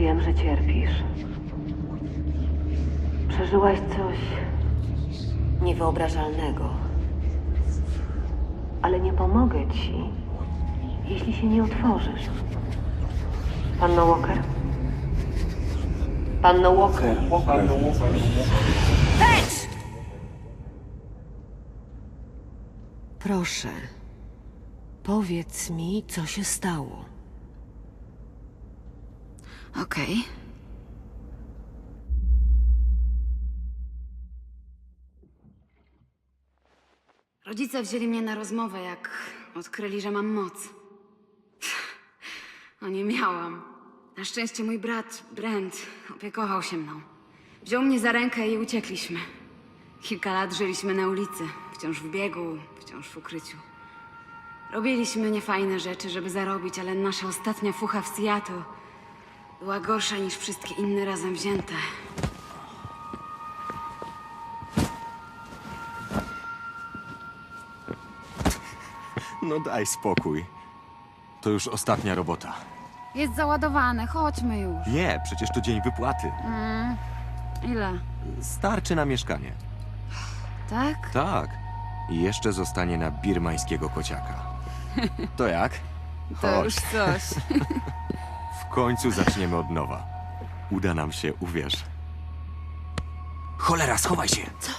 Wiem, że cierpisz. Przeżyłaś coś niewyobrażalnego. Ale nie pomogę ci, jeśli się nie otworzysz. Panno Walker? Panno Walker? Proszę, powiedz mi, co się stało. Okej. Rodzice wzięli mnie na rozmowę, jak odkryli, że mam moc. No nie miałam. Na szczęście mój brat, Brent, opiekował się mną. Wziął mnie za rękę i uciekliśmy. Kilka lat żyliśmy na ulicy, wciąż w biegu, wciąż w ukryciu. Robiliśmy niefajne rzeczy, żeby zarobić, ale nasza ostatnia fucha w Seattle była gorsza niż wszystkie inne razem wzięte. No daj spokój. To już ostatnia robota. Jest załadowane, chodźmy już. Nie, przecież to dzień wypłaty. Ile? Starczy na mieszkanie. Tak? Tak. I jeszcze zostanie na birmańskiego kociaka. To jak? To Chodź. już coś. W końcu zaczniemy od nowa. Uda nam się, uwierz. Cholera, schowaj się! Co?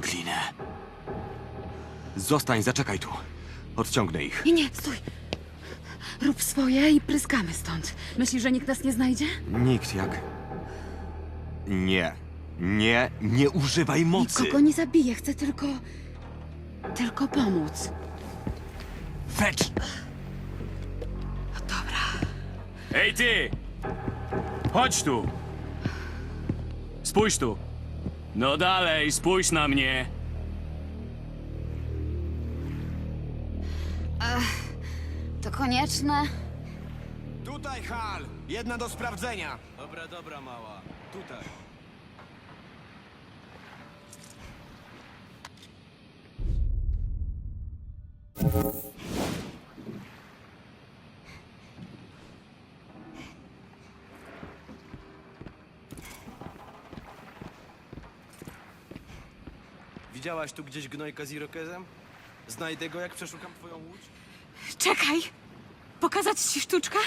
Glinę. Zostań, zaczekaj tu. Odciągnę ich. Nie, nie, stój. Rób swoje i pryskamy stąd. Myślisz, że nikt nas nie znajdzie? Nikt jak... Nie. Nie, nie używaj mocy! Nikogo nie zabiję, chcę tylko... Tylko pomóc. Fecz! Ej ty! Chodź tu! Spójrz tu! No dalej, spójrz na mnie! To konieczne? Tutaj, Hal! Jedna do sprawdzenia! Dobra, dobra, mała. Tutaj. Widziałaś tu gdzieś gnojka z irokezem? Znajdę go, jak przeszukam twoją łódź? Czekaj! Pokazać ci sztuczkę?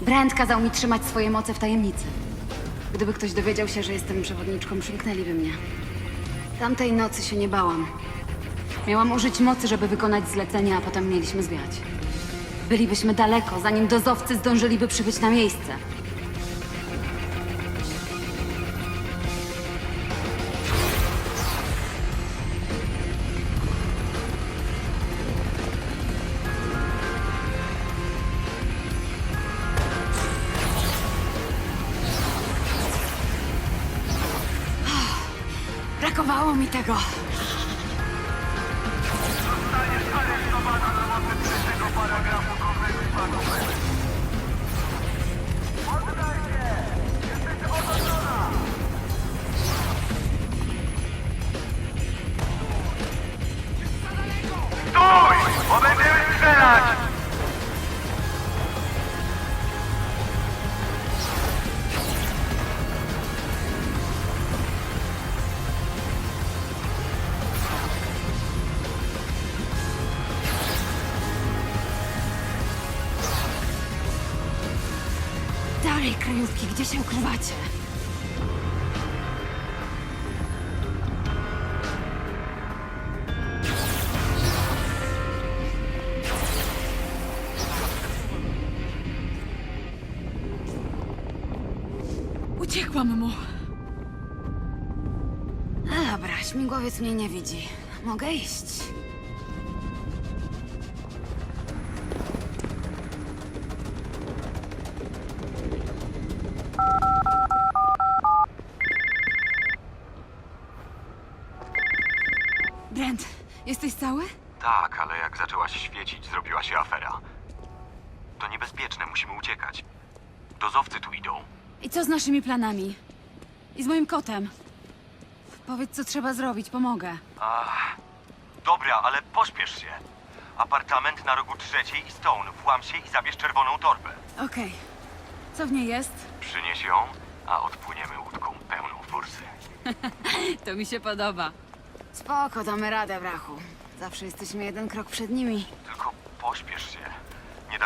Brand kazał mi trzymać swoje moce w tajemnicy. Gdyby ktoś dowiedział się, że jestem przewodniczką, przymknęliby mnie. Tamtej nocy się nie bałam. Miałam użyć mocy, żeby wykonać zlecenie, a potem mieliśmy zwiać. Bylibyśmy daleko, zanim dozowcy zdążyliby przybyć na miejsce. Brakowało mi tego. Dalej, kryjówki, gdzie się ukrywacie? Uciekłam mu. Dobra, śmigłowiec mnie nie widzi. Mogę iść. Naszymi planami? I z moim kotem? Powiedz, co trzeba zrobić, pomogę. Dobra, ale pośpiesz się. Apartament na rogu trzeciej i Stone. Włam się i zabierz czerwoną torbę. Okej. Co w niej jest? Przynieś ją, a odpłyniemy łódką pełną forsy. To mi się podoba. Spoko, damy radę, brachu. Zawsze jesteśmy jeden krok przed nimi. Tylko pośpiesz się. Nie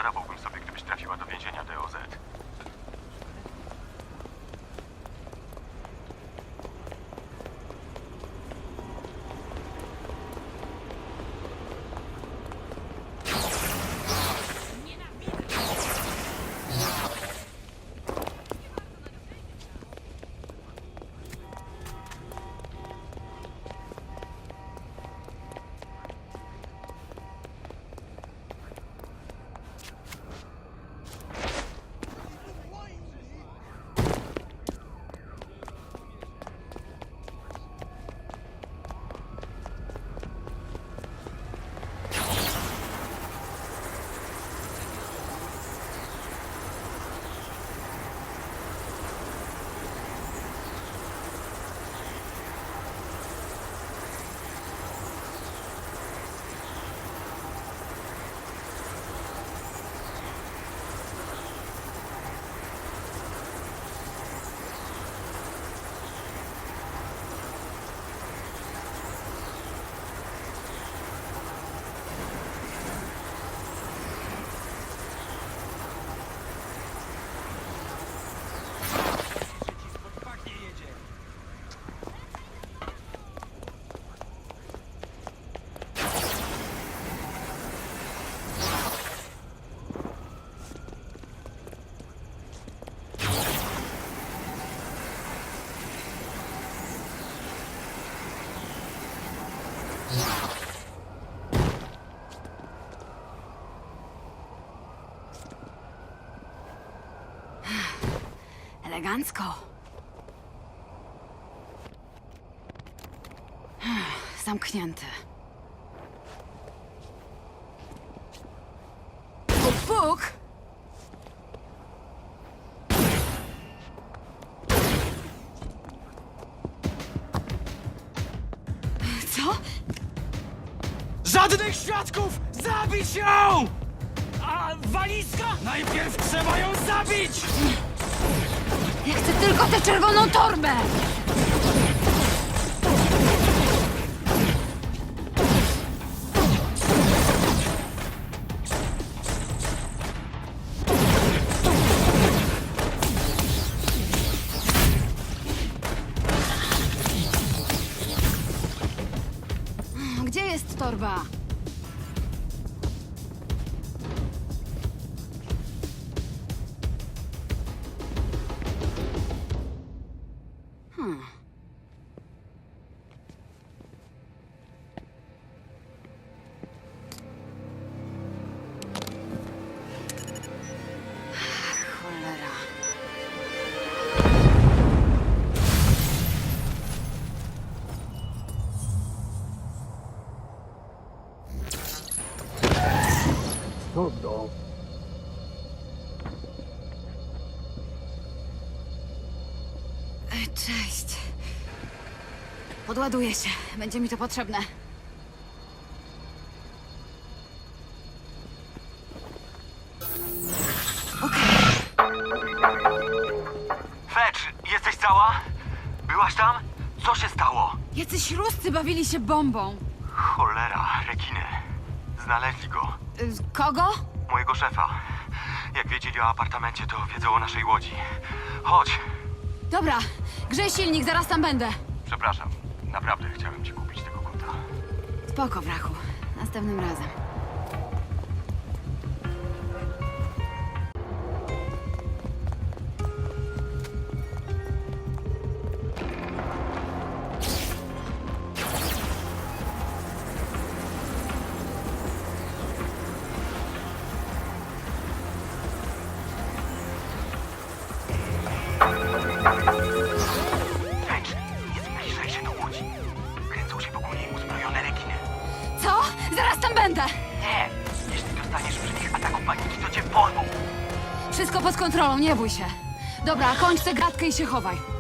Elegancko. Zamknięte. Puk, puk! Co? Żadnych świadków! Zabić ją! A walizka? Najpierw trzeba ją zabić! Ja chcę tylko tę czerwoną torbę! Podładuję się. Będzie mi to potrzebne. Fetch, jesteś cała? Byłaś tam? Co się stało? Jacyś ruscy bawili się bombą. Cholera, rekiny. Znaleźli go. Y, Kogo? Mojego szefa. Jak wiedzieli o apartamencie, to wiedzą o naszej łodzi. Chodź. Dobra, grzej silnik, zaraz tam będę. Przepraszam. Naprawdę chciałem ci kupić tego kota. Spoko, brachu. Następnym razem. Się chowaj.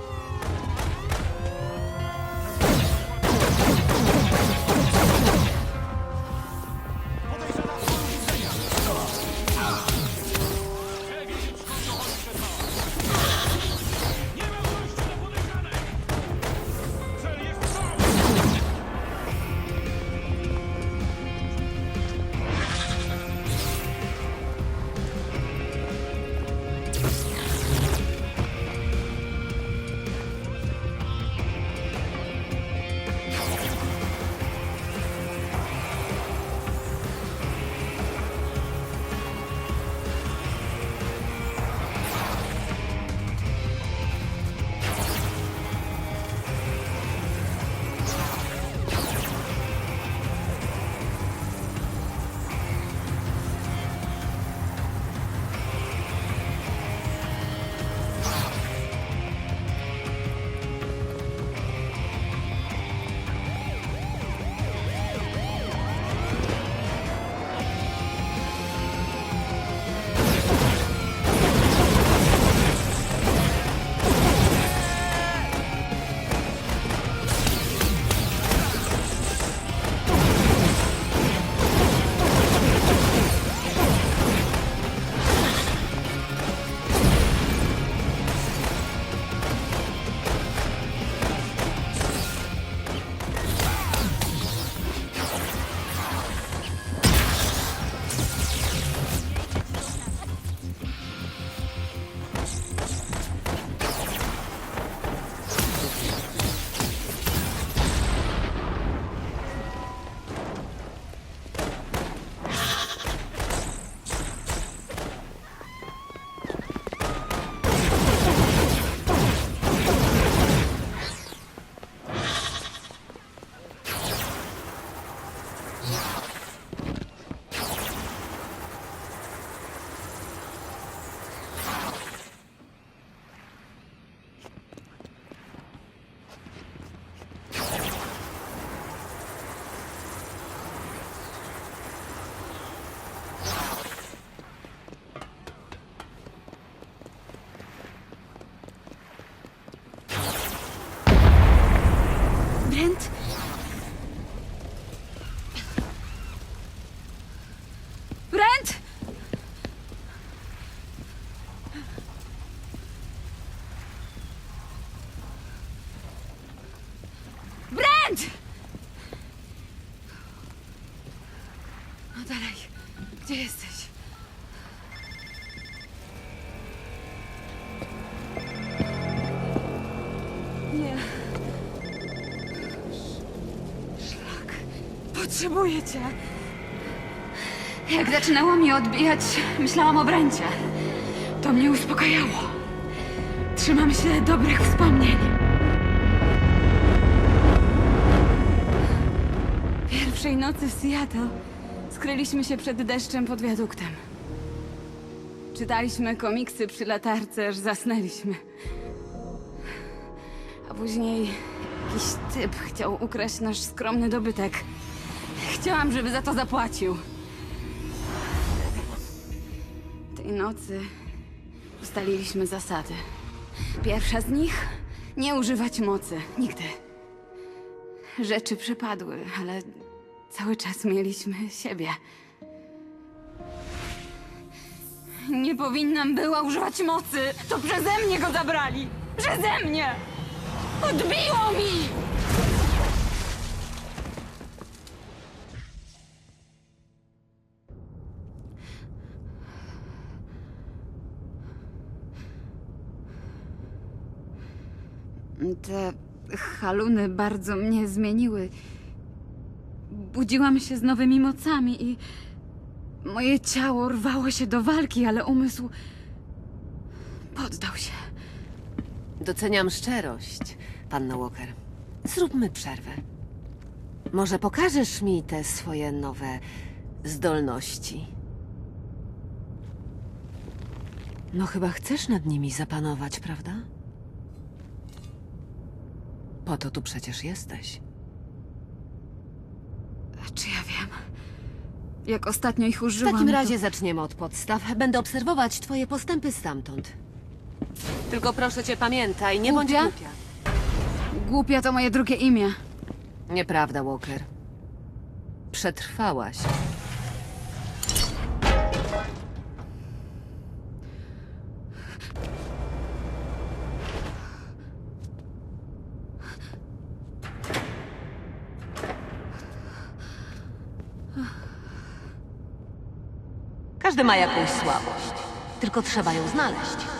Potrzebuję cię. Jak zaczynało mi odbijać, myślałam o Bręcie. To mnie uspokajało. Trzymam się dobrych wspomnień. Pierwszej nocy w Seattle skryliśmy się przed deszczem pod wiaduktem. Czytaliśmy komiksy przy latarce, aż zasnęliśmy. A później jakiś typ chciał ukraść nasz skromny dobytek. Chciałam, żeby za to zapłacił. Tej nocy ustaliliśmy zasady. Pierwsza z nich nie używać mocy. Nigdy. Rzeczy przepadły, ale cały czas mieliśmy siebie. Nie powinnam była używać mocy. To przeze mnie go zabrali. Przeze mnie! Odbiło mi! Te haluny bardzo mnie zmieniły. Budziłam się z nowymi mocami i moje ciało rwało się do walki, ale umysł poddał się. Doceniam szczerość, panno Walker. Zróbmy przerwę. Może pokażesz mi te swoje nowe zdolności? No chyba chcesz nad nimi zapanować, prawda? Po to tu przecież jesteś. Czy ja wiem? Jak ostatnio ich W użyłam. takim to- razie zaczniemy od podstaw. Będę obserwować twoje postępy stamtąd. Tylko proszę cię, pamiętaj, nie bądź Głupia? głupia. Głupia to moje drugie imię. Nieprawda, Walker. Przetrwałaś. Każdy ma jakąś słabość. Tylko trzeba ją znaleźć.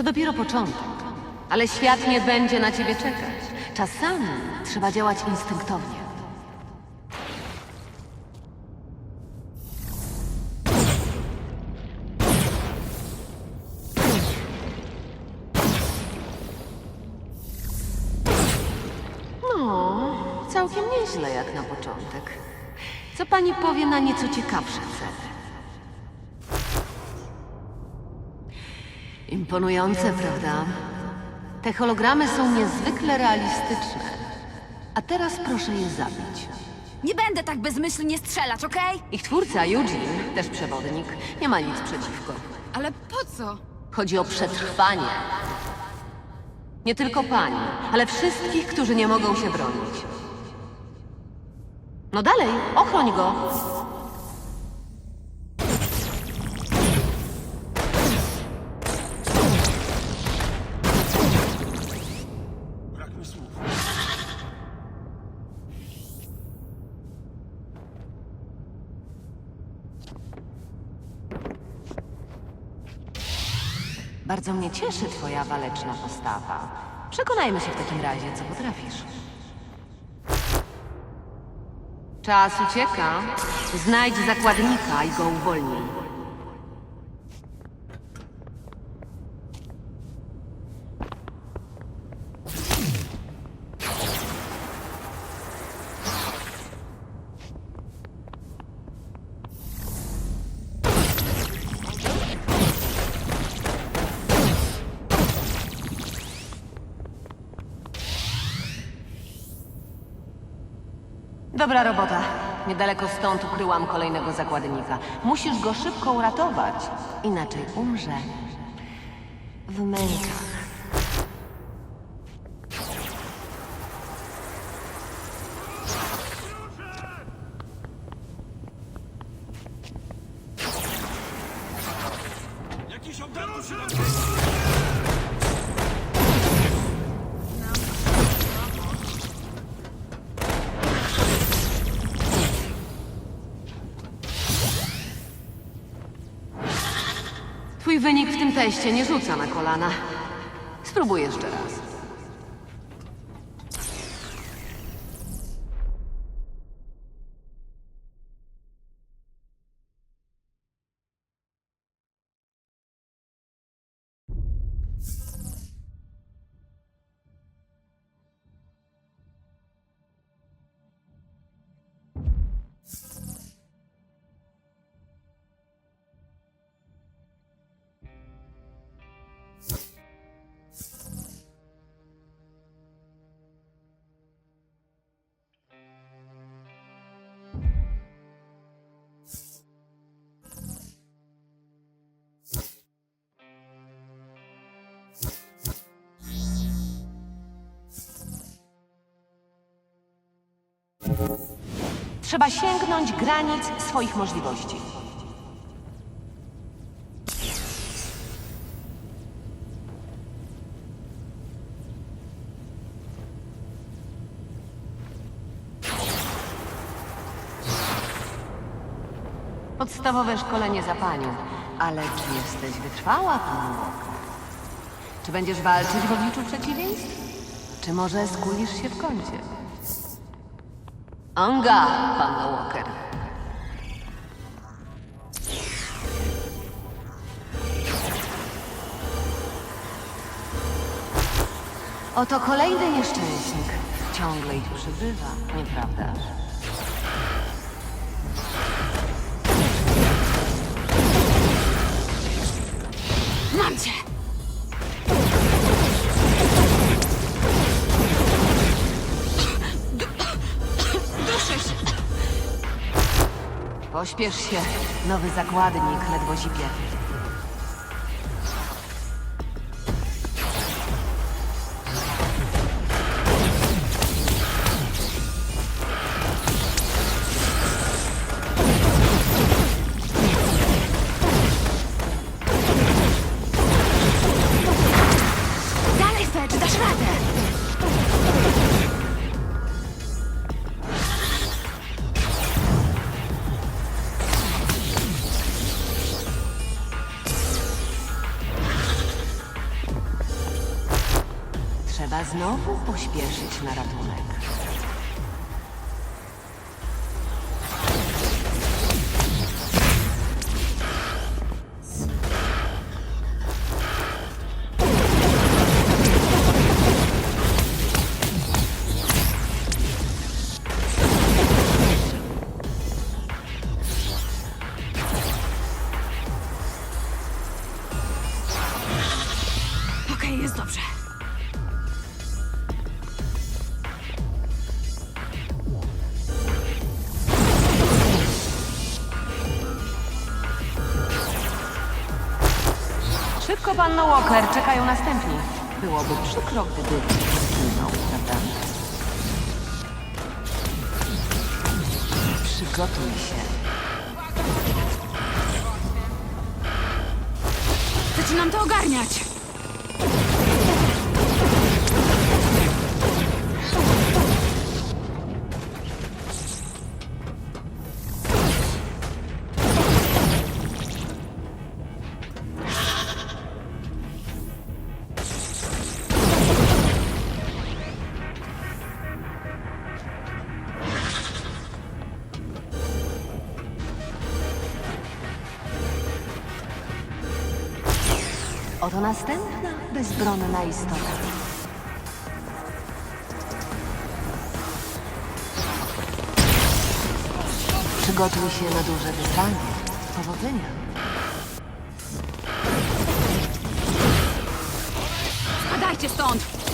To dopiero początek. Ale świat nie będzie na ciebie czekać. Czasami trzeba działać instynktownie. No, całkiem nieźle jak na początek. Co pani powie na nieco ciekawsze cele? Imponujące, prawda? Te hologramy są niezwykle realistyczne. A teraz proszę je zabić. Nie będę tak bezmyślnie strzelać, okej? Ich twórca, Eugene, też przewodnik, nie ma nic przeciwko. Ale po co? Chodzi o przetrwanie. Nie tylko pani, ale wszystkich, którzy nie mogą się bronić. No dalej, ochroń go. Bardzo mnie cieszy twoja waleczna postawa. Przekonajmy się w takim razie, co potrafisz. Czas ucieka. Znajdź zakładnika i go uwolnij. Dobra robota. Niedaleko stąd ukryłam kolejnego zakładnika. Musisz go szybko uratować, inaczej umrze. W mękach. Kolana. Spróbuj jeszcze raz. Trzeba sięgnąć granic swoich możliwości. Podstawowe szkolenie za panią. Ale czy jesteś wytrwała, pan Walker? Czy będziesz walczyć w obliczu przeciwieństw? Czy może skulisz się w kącie? Anga, panno Walker. Oto kolejny nieszczęśnik. Ciągle ich przybywa, nieprawdaż? Pośpiesz się. Nowy zakładnik ledwo zipie. Trzeba znowu pośpieszyć na ratunek. Czekają następni. Byłoby przykro, gdyby zginął, prawda? Przygotuj się. Zaczynam to ogarniać! Oto następna bezbronna istota. Przygotuj się na duże wyzwanie. Powodzenia. Spadajcie stąd!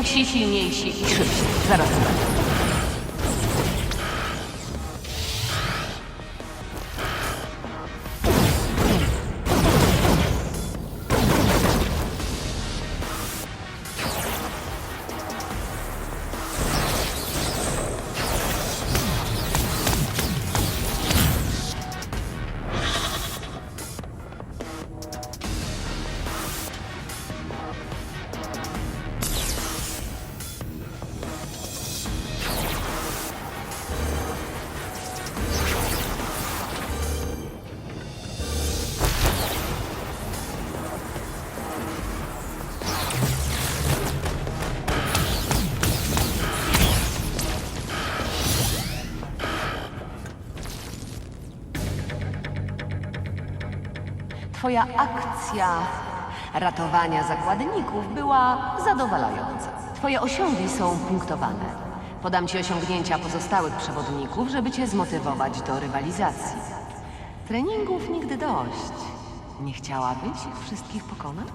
Więksi, silniejsi i szybsi. Zaraz Twoja akcja ratowania zakładników była zadowalająca. Twoje osiągi są punktowane. Podam ci osiągnięcia pozostałych przewodników, żeby cię zmotywować do rywalizacji. Treningów nigdy dość. Nie chciałabyś ich wszystkich pokonać?